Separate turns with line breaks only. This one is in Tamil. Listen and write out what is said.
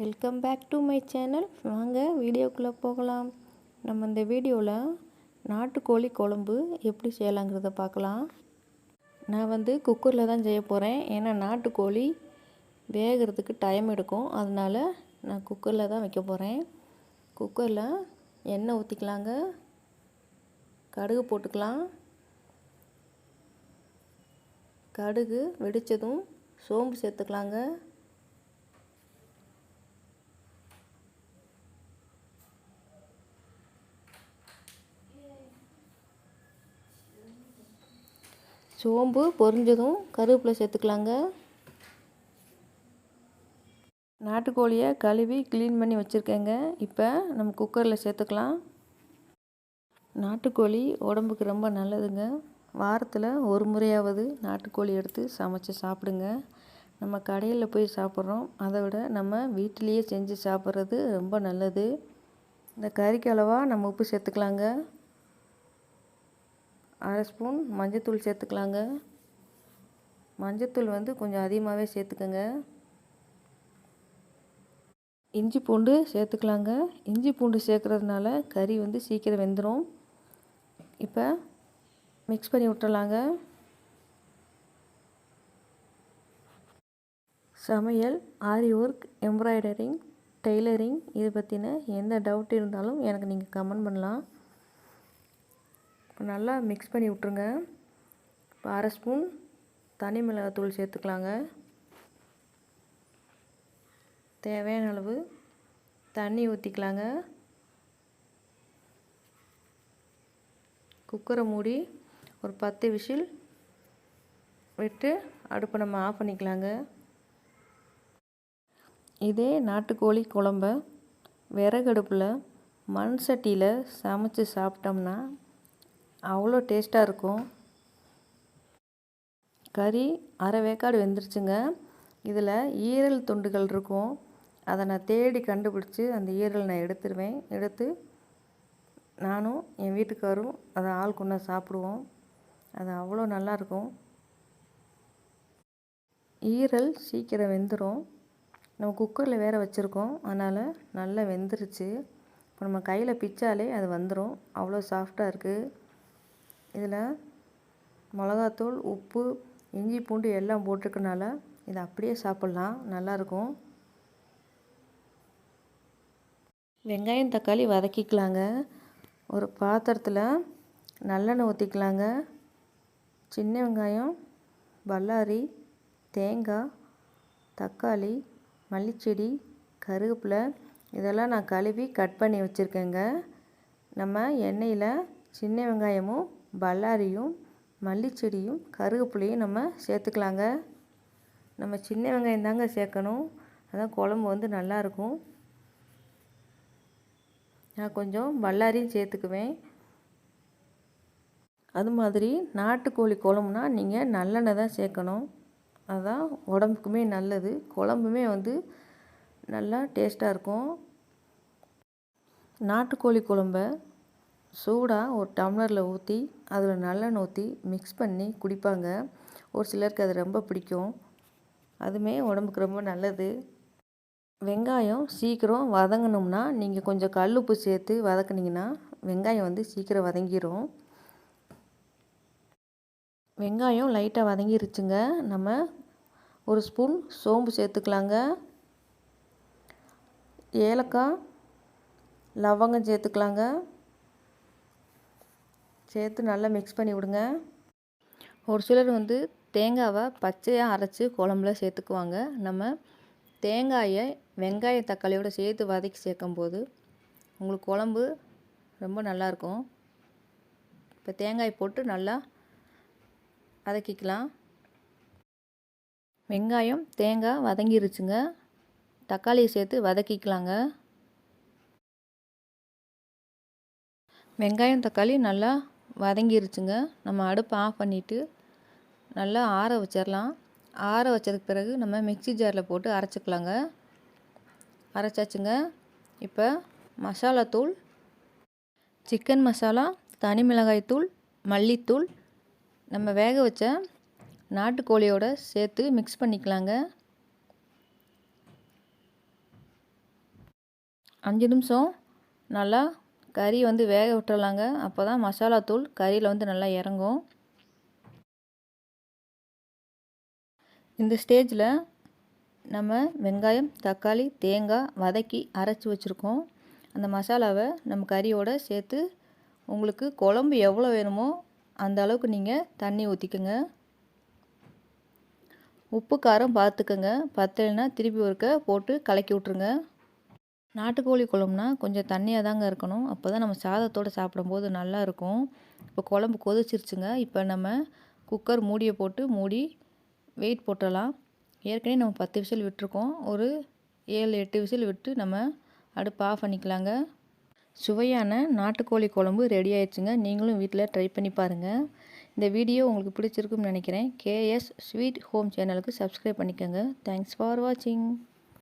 Welcome back to my channel வாங்க வீடியோக்குள்ளே போகலாம். நம்ம இந்த வீடியோவில் நாட்டுக்கோழி குழம்பு எப்படி செய்யலாங்கிறத பார்க்கலாம். நான் வந்து குக்கரில் தான் செய்ய போகிறேன் ஏன்னா நாட்டுக்கோழி வேகிறதுக்கு டைம் எடுக்கும். அதனால் நான் குக்கரில் தான் வைக்க போகிறேன் குக்கரில் எண்ணெய் ஊற்றிக்கலாங்க கடுகு போட்டுக்கலாம். கடுகு வெடித்ததும் சோம்பு சேர்த்துக்கலாங்க. சோம்பு பொரிஞ்சதும் கருவேப்பிலை சேர்த்துக்கலாங்க. நாட்டுக்கோழியை கழுவி க்ளீன் பண்ணி வச்சுருக்கேங்க. இப்போ நம்ம குக்கரில் சேர்த்துக்கலாம். நாட்டுக்கோழி உடம்புக்கு ரொம்ப நல்லதுங்க. வாரத்தில் ஒரு முறையாவது நாட்டுக்கோழி எடுத்து சமைச்சு சாப்பிடுங்க. நம்ம கடையில் போய் சாப்பிட்றோம். அதை விட நம்ம வீட்டிலையே செஞ்சு சாப்பிட்றது ரொம்ப நல்லது. இந்த கறிக்கு அளவாக நம்ம உப்பு சேர்த்துக்கலாங்க. அரை ஸ்பூன் மஞ்சத்தூள் சேர்த்துக்கலாங்க. மஞ்சத்தூள் வந்து கொஞ்சம் அதிகமாகவே சேர்த்துக்கோங்க. இஞ்சி பூண்டு சேர்த்துக்கலாங்க. இஞ்சி பூண்டு சேர்க்குறதுனால கறி வந்து சீக்கிரம் வெந்துடும் இப்போ மிக்ஸ் பண்ணி விட்டுறலாங்க. சமையல் ஆரி ஒர்க் எம்ப்ராய்டரிங் டெய்லரிங் இது பற்றின எந்த டவுட் இருந்தாலும் எனக்கு நீங்கள் கமெண்ட் பண்ணலாம். நல்லா மிக்ஸ் பண்ணி விட்ருங்க இப்போ அரை ஸ்பூன் தனி மிளகாத்தூள் சேர்த்துக்கலாங்க. தேவையான அளவு தண்ணி ஊற்றிக்கலாங்க குக்கரை மூடி ஒரு பத்து விசில் விட்டு அடுப்பை நம்ம ஆஃப் பண்ணிக்கலாங்க. இதே நாட்டுக்கோழி குழம்ப விறகடுப்பில் மண் சட்டியில் சமைச்சு சாப்பிட்டோம்னா அவ்வளோ டேஸ்ட்டாக இருக்கும். கறி அரை வேக்காடு வெந்துருச்சுங்க. இதில் ஈரல் துண்டுகள் இருக்கும். அதை நான் தேடி கண்டுபிடிச்சி அந்த ஈரல் நான் எடுத்துருவேன். எடுத்து நானும் என் வீட்டுக்காரும் அதை ஆள் கொண்டா சாப்பிடுவோம். அது அவ்வளோ நல்லாயிருக்கும் ஈரல் சீக்கிரம் வெந்துடும் நம்ம குக்கரில் வேறு வச்சுருக்கோம். அதனால் நல்லா வெந்துருச்சு. இப்போ நம்ம கையில் பிச்சாலே அது வந்துடும் அவ்வளோ சாஃப்டாக இருக்குது. இதில் மிளகாத்தூள் உப்பு இஞ்சி பூண்டு எல்லாம் போட்டிருக்கனால இதை அப்படியே சாப்பிட்லாம். நல்லாயிருக்கும். வெங்காயம் தக்காளி வதக்கிக்கலாங்க. ஒரு பாத்திரத்தில் நல்லெண்ணெய் ஊற்றிக்கலாங்க. சின்ன வெங்காயம் பல்லாரி தேங்காய் தக்காளி மல்லிச்செடி கருவேப்பிலை இதெல்லாம் நான் கழுவி கட் பண்ணி வச்சுருக்கேங்க. நம்ம எண்ணெயில் சின்ன வெங்காயமும் பல்லாரியும் மல்லிச்செடியும் கருவேப்பிலையும் நம்ம சேர்த்துக்கலாங்க. நம்ம சின்ன வெங்காயம் தாங்க சேர்க்கணும். அதான் குழம்பு வந்து நல்லாயிருக்கும். நான் கொஞ்சம் பல்லாரியும் சேர்த்துக்குவேன். அது மாதிரி நாட்டுக்கோழி குழம்புனா நீங்கள் நல்லெண்ணெய் தான் சேர்க்கணும். அதுதான் உடம்புக்குமே நல்லது. குழம்புமே வந்து நல்லா டேஸ்ட்டாக இருக்கும். நாட்டுக்கோழி குழம்ப சூடாக ஒரு டம்ளரில் ஊற்றி அதில் நல்லெண்ணெய் ஊற்றி மிக்ஸ் பண்ணி குடிப்பாங்க. ஒரு சிலருக்கு அது ரொம்ப பிடிக்கும். அதுவுமே உடம்புக்கு ரொம்ப நல்லது. வெங்காயம் சீக்கிரம் வதங்கணும்னா நீங்கள் கொஞ்சம் கல் உப்பு சேர்த்து வதக்குனிங்கன்னா வெங்காயம் வந்து சீக்கிரம் வதங்கிடும் வெங்காயம் லைட்டாக வதங்கிருச்சுங்க. நம்ம ஒரு ஸ்பூன் சோம்பு சேர்த்துக்கலாங்க. ஏலக்காய் லவங்கம் சேர்த்துக்கலாங்க. சேர்த்து நல்லா மிக்ஸ் பண்ணி விடுங்க. ஒரு சிலர் வந்து தேங்காவை பச்சையாக அரைச்சி குழம்புல சேர்த்துக்குவாங்க. நம்ம தேங்காயை வெங்காய தக்காளியோடு சேர்த்து வதக்கி சேர்க்கும்போது உங்களுக்கு குழம்பு ரொம்ப நல்லாயிருக்கும் இப்போ தேங்காய் போட்டு நல்லா வதக்கிக்கலாம். வெங்காயம் தேங்காய் வதங்கிருச்சுங்க. தக்காளியை சேர்த்து வதக்கிக்கலாங்க. வெங்காயம் தக்காளி நல்லா வதங்கிருச்சுங்க. நம்ம அடுப்பை ஆஃப் பண்ணிவிட்டு நல்லா ஆற வச்சிடலாம் ஆற வச்சதுக்கு பிறகு நம்ம மிக்சி ஜாரில் போட்டு அரைச்சிக்கலாங்க. அரைச்சாச்சுங்க. இப்போ மசாலாத்தூள் சிக்கன் மசாலா தனி மிளகாய் தூள் மல்லித்தூள் நம்ம வேக வச்ச நாட்டுக்கோழியோட சேர்த்து மிக்ஸ் பண்ணிக்கலாங்க. அஞ்சு நிமிஷம் நல்லா கறி வந்து வேக விட்டுறலாங்க. அப்போ தான் மசாலா தூள் கறியில் வந்து நல்லா இறங்கும். இந்த ஸ்டேஜில் நம்ம வெங்காயம் தக்காளி தேங்காய் வதக்கி அரைச்சி வச்சுருக்கோம். அந்த மசாலாவை நம்ம கறியோடு சேர்த்து உங்களுக்கு குழம்பு எவ்வளோ வேணுமோ அந்த அளவுக்கு நீங்கள் தண்ணி ஊற்றிக்கோங்க உப்பு காரம் பார்த்துக்கோங்க பத்தலைன்னா திருப்பி ஒருக்க போட்டு கலக்கி விட்ருங்க நாட்டுக்கோழி குழம்புனா கொஞ்சம் தண்ணியாக தாங்க இருக்கணும். அப்போ தான் நம்ம சாதத்தோடு சாப்பிடும்போது நல்லா இருக்கும். இப்போ குழம்பு கொதிச்சிருச்சுங்க. இப்போ நம்ம குக்கர் மூடியை போட்டு மூடி வெயிட் போட்டுடலாம் ஏற்கனவே நம்ம பத்து விசில் விட்டுருக்கோம். ஒரு ஏழு எட்டு விசில் விட்டு நம்ம அடுப்பு ஆஃப் பண்ணிக்கலாங்க. சுவையான நாட்டுக்கோழி குழம்பு ரெடி ஆயிடுச்சுங்க. நீங்களும் வீட்டில் ட்ரை பண்ணி பாருங்கள் இந்த வீடியோ உங்களுக்கு பிடிச்சிருக்குன்னு நினைக்கிறேன். கேஎஸ் ஸ்வீட் ஹோம் சேனலுக்கு சப்ஸ்கிரைப் பண்ணிக்கோங்க. தேங்க்ஸ் ஃபார் வாட்சிங்